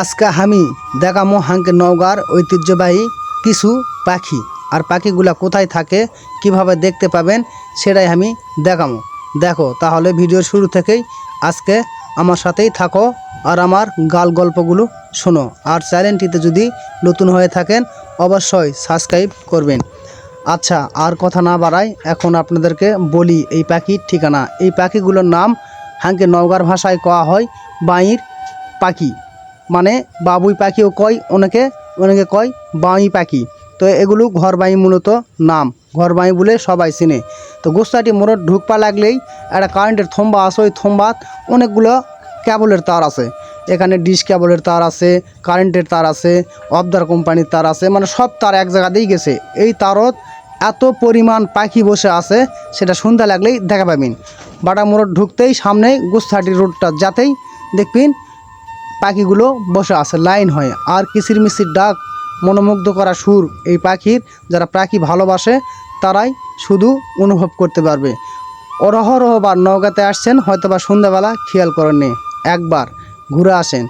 আজকে আমি দেখামো হাঙ্কে নওগাঁর ঐতিহ্যবাহী কিছু পাখি। আর পাখিগুলা কোথায় থাকে, কীভাবে দেখতে পাবেন, সেটাই আমি দেখামো। দেখো, তাহলে ভিডিওর শুরু থেকেই আজকে আমার সাথেই থাকো আর আমার গাল গল্পগুলো শোনো। আর চ্যানেলটিতে যদি নতুন হয়ে থাকেন, অবশ্যই সাবস্ক্রাইব করবেন। আচ্ছা আর কথা না বাড়াই, এখন আপনাদেরকে বলি এই পাখির ঠিকানা। এই পাখিগুলোর নাম হাঙ্কে নওগাঁর ভাষায় কওয়া হয়, বাইর পাখি। মানে বাবুই পাখিও কয়, অনেকে অনেকে কয় বাঁই পাখি। তো এগুলো ঘরবাই মূলত নাম। ঘরবাই বলে সবাই চিনে। তো গোস্তাটি মোড় ঢুকপা লাগলেই একটা কারেন্টের থম্বা আছে, ওই থম্বাত অনেকগুলো কেবলের তার আছে। এখানে ডিশ কেবলের তার আছে, কারেন্টের তার আছে, অবদার কোম্পানির তার আছে মানে সব তার এক জায়গাতেই গেছে। এই তারত এত পরিমাণ পাখি বসে আছে, সেটা সন্ধ্যা লাগলেই দেখা পাবেন। বাটা মোড় ঢুকতেই সামনেই গুস্তাটি রোডটা যাতেই দেখবেন পাখিগুলো বসে আছে, লাইন হয়। আর কিচির মিচির ডাক, মনোমুগ্ধ করা সুর, এই পাখির যারা পাখি ভালোবাসে, তারাই শুধু অনুভব করতে পারবে। অরহরহ বা নৌকাতে আসছেন, হয়তোবা সন্ধ্যাবেলা খেয়াল করেননি। একবার ঘুরে আসেন।